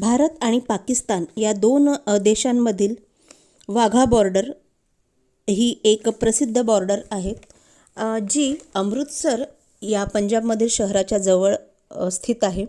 भारत आणि पाकिस्तान या दोन देशांमधील वाघा बॉर्डर ही एक प्रसिद्ध बॉर्डर आहे जी अमृतसर या पंजाबमधील शहराच्या जवळ स्थित आहे.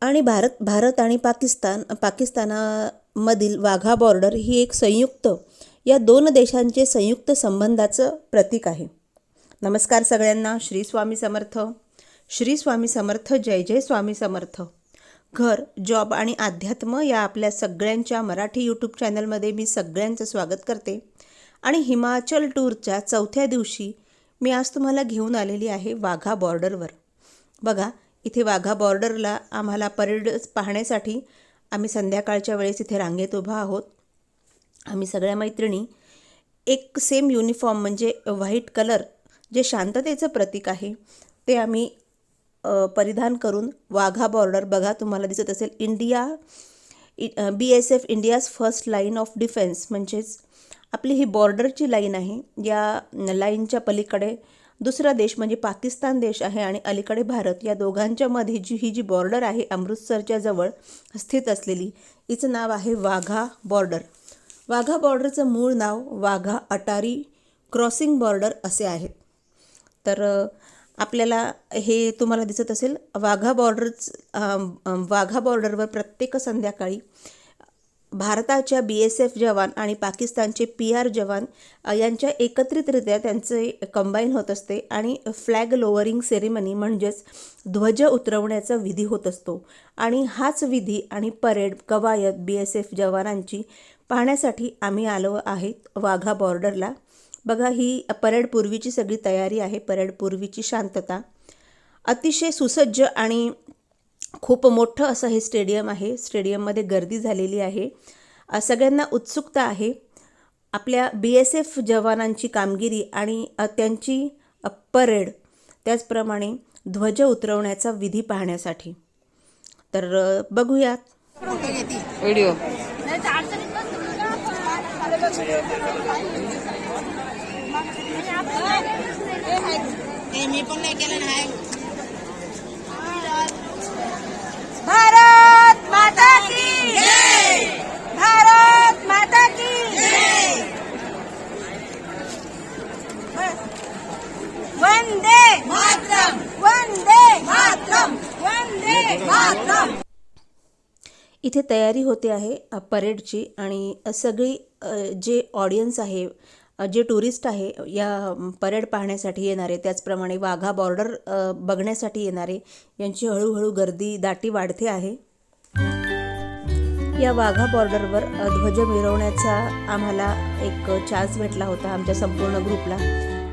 आणि भारत भारत आणि पाकिस्तान पाकिस्तानामधील वाघा बॉर्डर ही एक संयुक्त या दोन देशांचे संयुक्त संबंधाचं प्रतीक आहे. नमस्कार सगळ्यांना. श्री स्वामी समर्थ. श्री स्वामी समर्थ. जय जय स्वामी समर्थ. घर जॉब आणि अध्यात्म या आपल्या सगळ्यांच्या मराठी यूट्यूब चॅनलमध्ये मी सगळ्यांचं स्वागत करते. आणि हिमाचल टूरच्या चौथ्या दिवशी मी आज तुम्हाला घेऊन आलेली आहे वाघा बॉर्डरवर बघा इथे वाघा बॉर्डरला आम्हाला परेड पाहण्यासाठी आम्ही संध्याकाळच्या वेळेस इथे रांगेत उभा आहोत. आम्ही सगळ्या मैत्रिणी एक सेम युनिफॉर्म म्हणजे व्हाईट कलर जे शांततेचं प्रतीक आहे ते आम्ही परिधान करून वाघा बॉर्डर बघा तुम्हाला दिसत असेल India B S F India's first line of defence म्हणजेच आपली ही बॉर्डरची लाईन आहे. या लाईनच्या पलीकडे दुसरा देश म्हणजे पाकिस्तान देश आहे आणि अलीकडे भारत. या दोघांच्यामध्ये जी ही जी बॉर्डर आहे अमृतसरच्या जवळ स्थित असलेली हिचं नाव आहे वाघा बॉर्डर वाघा बॉर्डरचं मूळ नाव वाघा अटारी क्रॉसिंग बॉर्डर असे आहे. तर आपल्याला हे तुम्हाला दिसत असेल वाघा बॉर्डरच वाघा बॉर्डरवर प्रत्येक संध्याकाळी भारताच्या बी एस एफ जवान आणि पाकिस्तानचे पी आर जवान यांच्या एकत्रितरित्या त्यांचे कंबाईन होत असते आणि फ्लॅग लोअरिंग सेरेमनी म्हणजेच ध्वज उतरवण्याचा विधी होत असतो. आणि हाच विधी आणि परेड कवायत बी एस एफ जवानांची पाहण्यासाठी आम्ही आलो आहेत वाघा बॉर्डरला बघा ही परेड पूर्वीची सगळी तयारी आहे परेड पूर्वीची शांतता. अतिशय सुसज्ज आणि खूप मोठं असं हे स्टेडियम आहे. स्टेडियममध्ये गर्दी झालेली आहे. सगळ्यांना उत्सुकता आहे. आपल्या बी एस एफ जवानांची कामगिरी आणि त्यांची परेड त्याचप्रमाणे ध्वज उतरवण्याचा विधी पाहण्यासाठी. तर बघूयात. व्हिडिओ मी पण नाही केलं नाही भारत माता की भारत माता की वंदे! मातरम! वंदे! मातरम! वंदे! मातरम! इथे तयारी होते आहे परेडची आणि सगळी जे ऑडियन्स आहे जे टुरिस्ट आहे या परेड पाहण्यासाठी येणारे त्याचप्रमाणे वाघा बॉर्डर बघण्यासाठी येणारे यांची हळूहळू गर्दी दाटी वाढते आहे. या वाघा बॉर्डरवर ध्वज मिरवण्याचा आम्हाला एक चान्स भेटला होता आमच्या संपूर्ण ग्रुपला.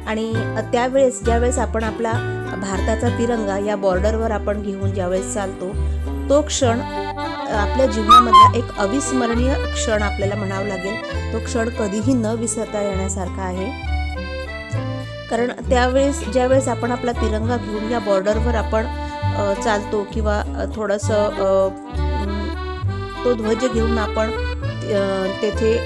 आणि त्यावेळेस ज्यावेळेस आपण आपला भारताचा तिरंगा या बॉर्डरवर आपण घेऊन ज्यावेळेस चालतो तो क्षण आपल्या जीवनामधला एक अविस्मरणीय क्षण आपल्याला म्हणावं लागेल. तो क्षण कधीही न विसरता येण्यासारखा आहे. कारण त्यावेळेस ज्यावेळेस आपण आपला तिरंगा घेऊन या बॉर्डरवर आपण चालतो किंवा थोडंसं तो ध्वज घेऊन आपण तेथे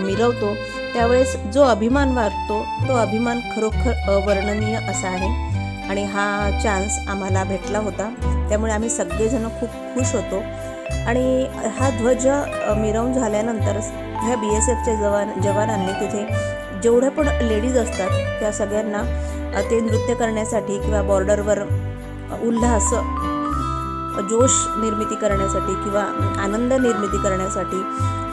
मिरवतो त्यावेळेस जो अभिमान वाटतो तो अभिमान खरोखर अवर्णनीय असा आहे. आणि हा चान्स आम्हाला भेटला होता. त्यामुळे आम्ही सगळेजण खूप खुश होतो. आणि हा ध्वज मिरवून झाल्यानंतर ह्या बी एस एफच्या जवान जवानांनी तिथे जेवढ्या पण लेडीज असतात त्या सगळ्यांना ते नृत्य करण्यासाठी किंवा बॉर्डरवर उल्हास जोश निर्मिती करण्यासाठी किंवा आनंद निर्मिती करण्यासाठी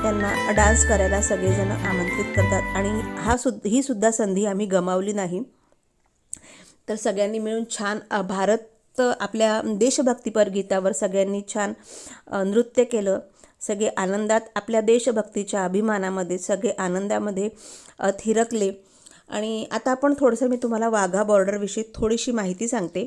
त्यांना डान्स करायला सगळेजण आमंत्रित करतात. आणि हा सु ही सुद्धा संधी आम्ही गमावली नाही. तर सगळ्यांनी मिळून छान भारत भारत आपल्या देशभक्तीपर गीतावर सगळ्यांनी छान नृत्य केलं. सगळे आनंदात आपल्या देशभक्तीच्या अभिमानामध्ये सगळे आनंदामध्ये थिरकले. आणि आता आपण थोडंसं मी तुम्हाला वाघा बॉर्डरविषयी थोडीशी माहिती सांगते.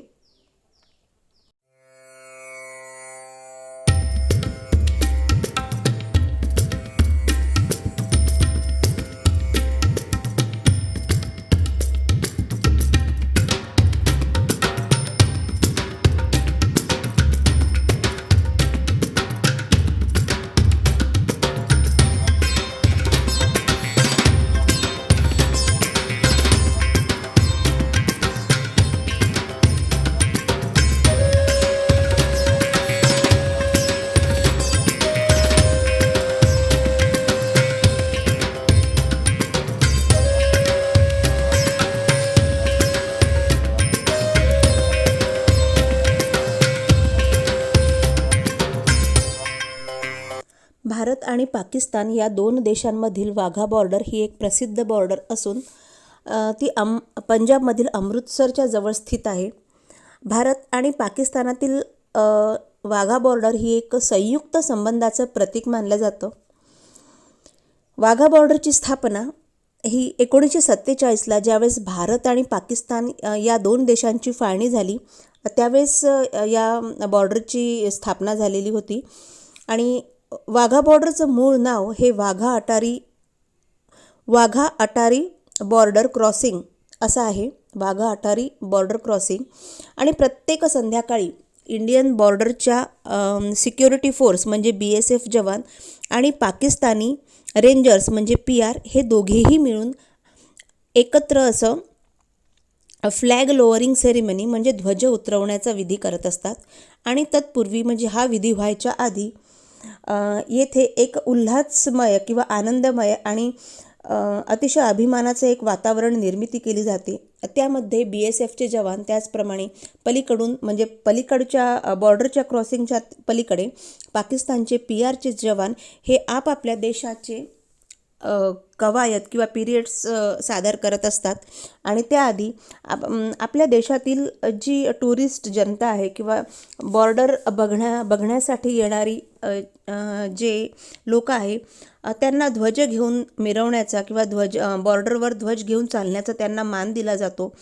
भारत आणि पाकिस्तान या दोन देशांमधील वाघा बॉर्डर ही एक प्रसिद्ध बॉर्डर असून ती अम पंजाबमधील अमृतसरच्या जवळ स्थित आहे. भारत आणि पाकिस्तानातील वाघा बॉर्डर ही एक संयुक्त संबंधाचं प्रतीक मानलं जातं. वाघा बॉर्डरची स्थापना ही एकोणीसशे सत्तेचाळीसला ज्यावेळेस भारत आणि पाकिस्तान या दोन देशांची फाळणी झाली त्यावेळेस या बॉर्डरची स्थापना झालेली होती. आणि वाघा बॉर्डरचं मूळ नाव हे वाघा अटारी वाघा अटारी बॉर्डर क्रॉसिंग असं आहे. Wagah Attari border crossing. आणि प्रत्येक संध्याकाळी इंडियन बॉर्डरच्या सिक्युरिटी फोर्स म्हणजे बी एस एफ जवान आणि पाकिस्तानी रेंजर्स म्हणजे पी आर हे दोघेही मिळून एकत्र असं फ्लॅग लोअरिंग सेरेमनी म्हणजे ध्वज उतरवण्याचा विधी करत असतात. आणि तत्पूर्वी म्हणजे हा विधी व्हायच्या आधी येथे एक उल्हासमय किंवा आनंदमय आणि अतिशय अभिमानाचं एक वातावरण निर्मिती केली जाते. त्यामध्ये बी एस एफचे जवान त्याचप्रमाणे पलीकडून म्हणजे पलीकडच्या बॉर्डरच्या क्रॉसिंगच्या पलीकडे पाकिस्तानचे पी आरचे जवान हे आपापल्या देशाचे कवायत किंवा पिरियड्स सादर करत असतात. आणि त्याआधी आप आपल्या देशातील जी टुरिस्ट जनता आहे किंवा बॉर्डर बघण्या बघण्यासाठी येणारी जे लोक आहे त्यांना ध्वज घेऊन मिरवण्याचा किंवा ध्वज बॉर्डरवर ध्वज घेऊन चालण्याचा त्यांना मान दिला जातो.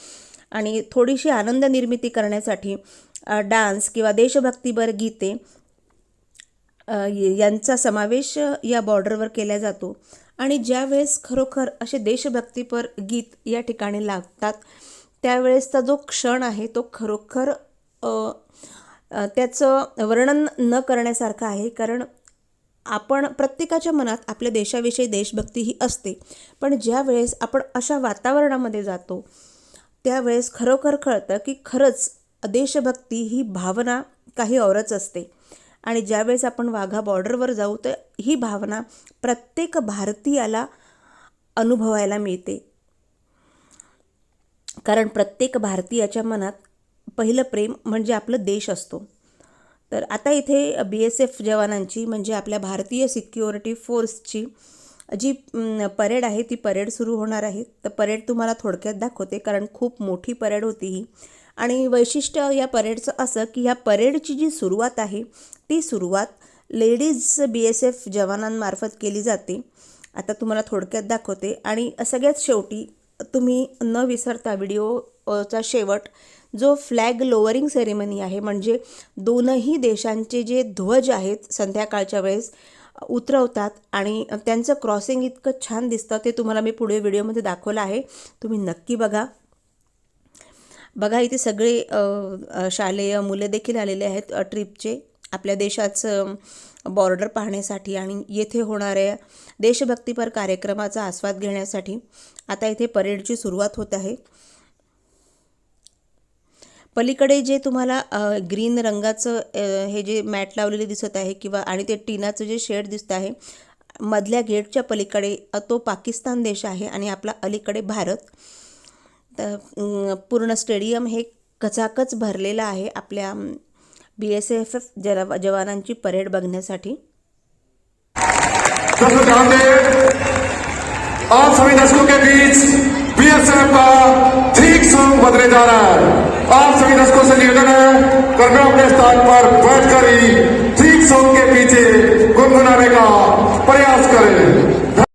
आणि थोडीशी आनंद निर्मिती करण्यासाठी डान्स किंवा देशभक्तीपर गीते यांचा समावेश या बॉर्डरवर केला जातो. आणि ज्यावेळेस खरोखर असे देशभक्तीपर गीत या ठिकाणी लागतात त्यावेळेसचा जो क्षण आहे तो खरोखर त्याचं वर्णन न करण्यासारखं आहे कारण आपण प्रत्येकाच्या मनात आपल्या देशाविषयी देशभक्ती ही असते. पण ज्या वेळेस आपण अशा वातावरणामध्ये जातो त्यावेळेस खरोखर कळतं की खरंच देशभक्ती ही भावना काही औरच असते. आणि ज्यावेळेस आपण वाघा बॉर्डरवर जाऊ तर ही भावना प्रत्येक भारतीयाला अनुभवायला मिळते. कारण प्रत्येक भारतीयाच्या मनात पहिलं प्रेम म्हणजे आपलं देश असतो. तर आता इथे बी एस एफ जवानांची म्हणजे आपल्या भारतीय सिक्युरिटी फोर्सची जी परेड आहे ती परेड सुरू होणार आहे. तर परेड तुम्हाला थोडक्यात दाखवते कारण खूप मोठी परेड होती ही. आणि वैशिष्ट्य या परेडचं असं की ह्या परेडची जी सुरुवात आहे ती सुरुवात लेडीज बी एस एफ जवानांमार्फत केली जाते. आता तुम्हाला थोडक्यात दाखवते. आणि सगळ्यात शेवटी तुम्ही न विसरता व्हिडिओचा शेवट जो फ्लॅग लोअरिंग सेरेमनी आहे म्हणजे दोनही देशांचे जे ध्वज आहेत संध्याकाळच्या वेळेस उतरवतात आणि त्यांचं क्रॉसिंग इतकं छान दिसतं ते तुम्हाला मी पुढे व्हिडिओमध्ये दाखवलं आहे. तुम्ही नक्की बघा. बघा इथे सगळे शालेय मुले देखील आलेले आहेत ट्रिपचे आपल्या देशाचं बॉर्डर पाहण्यासाठी आणि येथे होणाऱ्या देशभक्तीपर कार्यक्रमाचा आस्वाद घेण्यासाठी आता इथे परेडची सुरुवात होत आहे. पलीकडे जे तुम्हाला ग्रीन रंगाचं हे जे मॅट लावलेले दिसत आहे किंवा आणि ते टीनाचं जे शेड दिसत आहे मधल्या गेटच्या पलीकडे तो पाकिस्तान देश आहे आणि आपला अलीकडे भारत. तर पूर्ण स्टेडियम हे कचाकच भरलेलं आहे आपल्या बी एस एफ एफ जरा जवानांची परेड बघण्यासाठी. सभी के बीच बीएसएफ का ठीक सॉन्ग बदले जा रहा है आप सभी दर्शकों से निवेदन है कृपया अपने स्थान पर बैठकर ही ठीक सॉन्ग के पीछे गुनगुनाने का प्रयास करें।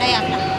ライア。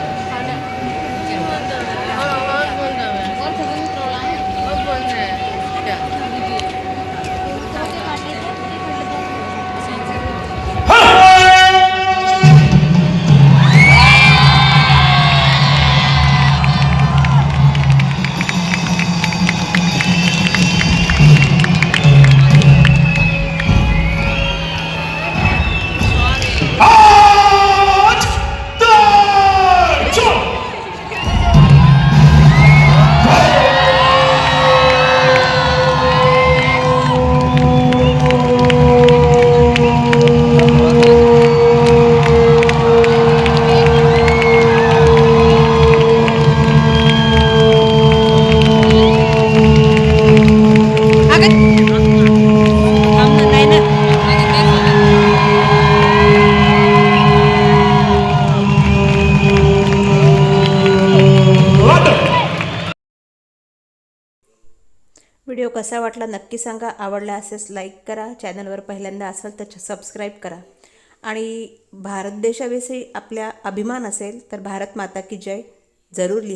कसा वाटला नक्की सांगा. आवडला असेच लाईक करा. चॅनलवर पहिल्यांदा असाल तर सबस्क्राईब करा. आणि भारत देशाविषयी आपल्या अभिमान असेल तर भारत माता की जय. जरूर लिहा.